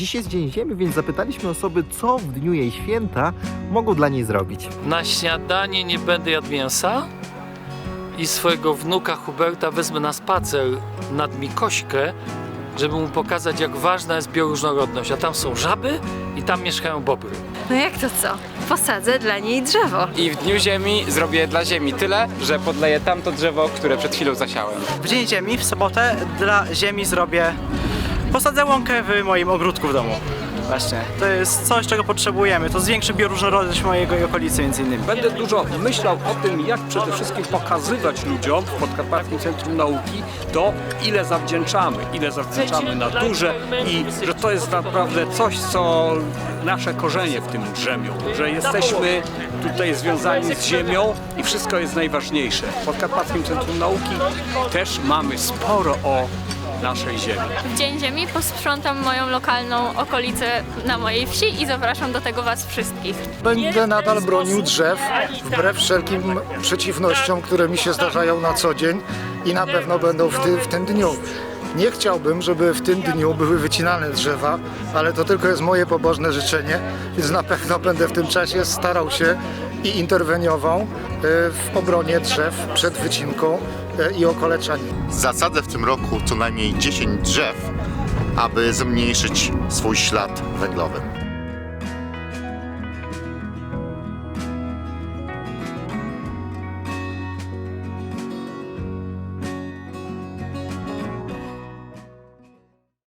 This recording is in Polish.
Dziś jest Dzień Ziemi, więc zapytaliśmy osoby, co w dniu jej święta mogą dla niej zrobić. Na śniadanie nie będę jadł mięsa i swojego wnuka Huberta wezmę na spacer nad Mikośkę, żeby mu pokazać, jak ważna jest bioróżnorodność. A tam są żaby i tam mieszkają bobry. No jak to co? Posadzę dla niej drzewo. I w Dniu Ziemi zrobię dla Ziemi tyle, że podleję tamto drzewo, które przed chwilą zasiałem. W Dzień Ziemi, w sobotę, dla ziemi zrobię. Posadzę łąkę w moim ogródku w domu. Właśnie. To jest coś, czego potrzebujemy. To zwiększy bioróżnorodność mojego i okolicy między innymi. Będę dużo myślał o tym, jak przede wszystkim pokazywać ludziom w Podkarpackim Centrum Nauki to, ile zawdzięczamy, ile zawdzięczamy naturze i że to jest naprawdę coś, co nasze korzenie w tym drzemią, że jesteśmy tutaj związani z ziemią i wszystko jest najważniejsze. W Podkarpackim Centrum Nauki też mamy sporo o naszej ziemi. W Dzień Ziemi posprzątam moją lokalną okolicę na mojej wsi i zapraszam do tego Was wszystkich. Będę nadal bronił drzew, wbrew wszelkim przeciwnościom, które mi się zdarzają na co dzień i na pewno będą w, ty, w tym dniu. Nie chciałbym, żeby w tym dniu były wycinane drzewa, ale to tylko jest moje pobożne życzenie, więc na pewno będę w tym czasie starał się i interweniował w obronie drzew przed wycinką e, i okaleczaniem. Zasadzę w tym roku co najmniej 10 drzew, aby zmniejszyć swój ślad węglowy.